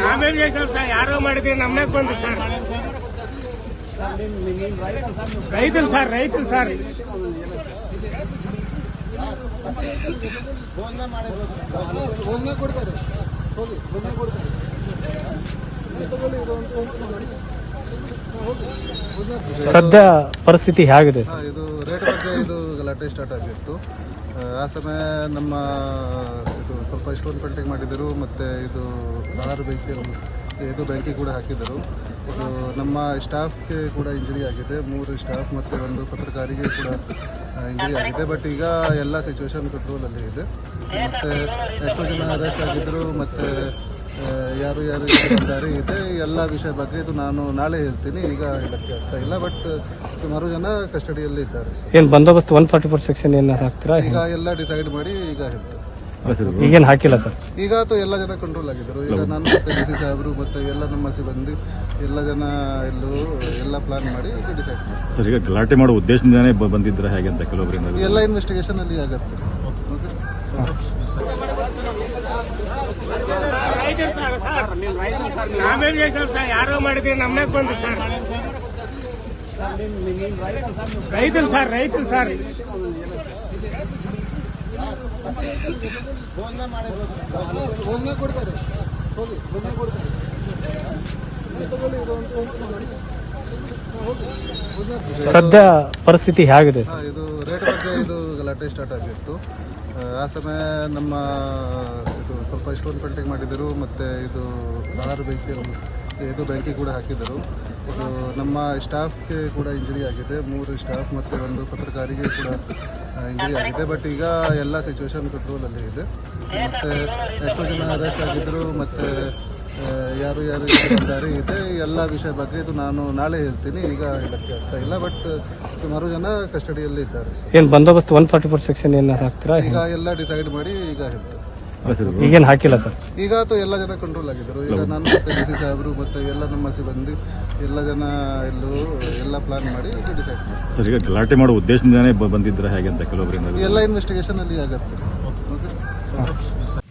ನಾವೇನ್ చేసాం సార్ ಯಾರೋ ಮಾಡಿದ್ರೆ ನಮ್ಮನೆ ಬಂದು సార్ రైతులు సార్ రైతులు సార్ ಸದ್ಯ ಪರಿಸ್ಥಿತಿ ಹೇಗಿದೆ ಹಾ, ಇದು ರೇಟ್ ಬಗ್ಗೆ ಇದು ಗಲಾಟೆ ಸ್ಟಾರ್ಟ್ ಆಗಿತ್ತು ಆ, ಆ ಸಮಯ ನಮ್ಮ ಇದು ಸ್ವಲ್ಪ ಸ್ಟೋನ್ ಪೇಂಟಿಂಗ್ ಮಾಡಿದರು ಮತ್ತು ಇದು ಆರು ಬೆಂಕಿ ಇದು ಬೆಂಕಿ ಕೂಡ ಹಾಕಿದರು ಇದು ನಮ್ಮ ಸ್ಟಾಫ್ಗೆ ಕೂಡ ಇಂಜುರಿ ಆಗಿದೆ ಮೂರು ಸ್ಟಾಫ್ ಮತ್ತು ಒಂದು ಪತ್ರಕಾರಿಗೆ ಕೂಡ ಇಂಜರಿ ಆಗಿದೆ. ಬಟ್ ಈಗ ಎಲ್ಲ ಸಿಚುವೇಶನ್ ಕಂಟ್ರೋಲಲ್ಲಿ ಇದೆ. ಮತ್ತು ಎಷ್ಟೋ ಜನ ಅರೆಸ್ಟ್ ಆಗಿದ್ದರು ಮತ್ತು ಯಾರು ಯಾರು ದಾರಿ ಇದೆ. ಎಲ್ಲ ವಿಷಯ ಬಗ್ಗೆ ಇದು ನಾನು ನಾಳೆ ಹೇಳ್ತೀನಿ. ಈಗ ಹೇಳಕ್ಕೆ ಆಗ್ತಾ ಇಲ್ಲ ಬಟ್ ಸುಮಾರು ಜನ ಕಸ್ಟಡಿಯಲ್ಲಿ ಇದ್ದಾರೆ. ಏನು ಬಂದೋಬಸ್ತ್ ಒನ್ ಫಾರ್ಟಿ ಫೋರ್ ಸೆಕ್ಷನ್ ಏನಾರು ಹಾಕ್ತೀರಾ? ಈಗ ಎಲ್ಲ ಡಿಸೈಡ್ ಮಾಡಿ ಈಗ ಹೇಳ್ತಾರೆ ಈಗೇನು ಹಾಕಿಲ್ಲ ಸರ್. ಈಗ ಎಲ್ಲ ಜನ ಕಂಟ್ರೋಲ್ ಆಗಿದ್ರು ಈಗ ನಾನು ಮತ್ತೆ ಡಿ ಸಿ ಸಾಹೇಬರು ಮತ್ತೆ ಎಲ್ಲ ನಮ್ಮ ಸಿಬ್ಬಂದಿ ಎಲ್ಲ ಜನ ಎಲ್ಲೂ ಎಲ್ಲ ಪ್ಲಾನ್ ಮಾಡಿ ಈಗ ಡಿಸೈಡ್ ಸರ್ ಈಗ ಗಲಾಟೆ ಮಾಡೋ ಉದ್ದೇಶದಿಂದಾನೇ ಬಂದಿದ್ರೆ ಹೇಗೆ ಅಂತ ಕೆಲವೊಬ್ಬರಿಂದ ಎಲ್ಲ ಇನ್ವೆಸ್ಟಿಗೇಷನ್ ಅಲ್ಲಿ ಆಗತ್ತೆ. ಯಾರೋ ಮಾಡಿದ್ರೆ ನಮ್ಮೇ ಬಂದ್ರು ಸರ್ ರೈತರು ಸರ್ ರೈತರು ಸರ್. ಸದ್ಯ ಪರಿಸ್ಥಿತಿ ಹೇಗಿದೆ? ಇದು ರೇಟ್ ಬಗ್ಗೆ ಇದು ಗಲಾಟೆ ಸ್ಟಾರ್ಟ್ ಆಗಿತ್ತು. ಆ ಸಮಯ ನಮ್ಮ, ಇದು ಸ್ವಲ್ಪ ಇಷ್ಟೊಂದು ಪೇಂಟಿಂಗ್ ಮಾಡಿದರು ಮತ್ತು ಇದು ಆರು ಬೆಂಕಿ ಇದು ಬೆಂಕಿ ಕೂಡ ಹಾಕಿದರು ಇದು ನಮ್ಮ ಸ್ಟಾಫ್ಗೆ ಕೂಡ ಇಂಜುರಿ ಆಗಿದೆ. ಮೂರು ಸ್ಟಾಫ್ ಮತ್ತು ಒಂದು ಪತ್ರಕಾರಿಗೆ ಕೂಡ ಇಂಜರಿ ಆಗಿದೆ ಬಟ್ ಈಗ ಎಲ್ಲ ಸಿಚುವೇಶನ್ ಕಂಟ್ರೋಲಲ್ಲಿ ಇದೆ. ಮತ್ತು ಎಷ್ಟೋ ಜನ ಅರೆಸ್ಟ್ ಆಗಿದ್ದರು ಮತ್ತು ಯಾರು ಯಾರು ದಾರಿ ಇದೆ. ಎಲ್ಲ ವಿಷಯ ಬಗ್ಗೆ ಇದು ನಾನು ನಾಳೆ ಹೇಳ್ತೀನಿ. ಈಗ ಹೇಳಕ್ಕೆ ಆಗ್ತಾ ಇಲ್ಲ ಬಟ್ ಸುಮಾರು ಜನ ಕಸ್ಟಡಿಯಲ್ಲಿ ಇದ್ದಾರೆ. ಏನು ಬಂದೋಬಸ್ತ್ ಒನ್ ಫಾರ್ಟಿ ಫೋರ್ ಸೆಕ್ಷನ್ ಏನಾರು ಹಾಕ್ತೀರಾ? ಈಗ ಎಲ್ಲ ಡಿಸೈಡ್ ಮಾಡಿ ಈಗ ಹೇಳ್ತಾರೆ ಈಗೇನು ಹಾಕಿಲ್ಲ ಸರ್. ಈಗ ಎಲ್ಲ ಜನ ಕಂಟ್ರೋಲ್ ಆಗಿದ್ರು ಈಗ ನಾನು ಮತ್ತೆ ಡಿ ಸಿ ಸಾಹೇಬರು ಮತ್ತೆ ಎಲ್ಲ ನಮ್ಮ ಸಿಬ್ಬಂದಿ ಎಲ್ಲ ಜನ ಎಲ್ಲೂ ಎಲ್ಲ ಪ್ಲಾನ್ ಮಾಡಿ ಡಿಸೈಡ್ ಸರ್ ಈಗ ಗಲಾಟೆ ಮಾಡೋ ಉದ್ದೇಶದಿಂದಾನೇ ಬಂದಿದ್ರೆ ಹೇಗೆ ಅಂತ ಕೆಲವೊಬ್ಬರಿಂದ ಎಲ್ಲ ಇನ್ವೆಸ್ಟಿಗೇಷನ್ ಅಲ್ಲಿ ಆಗತ್ತೆ. ಓಕೆ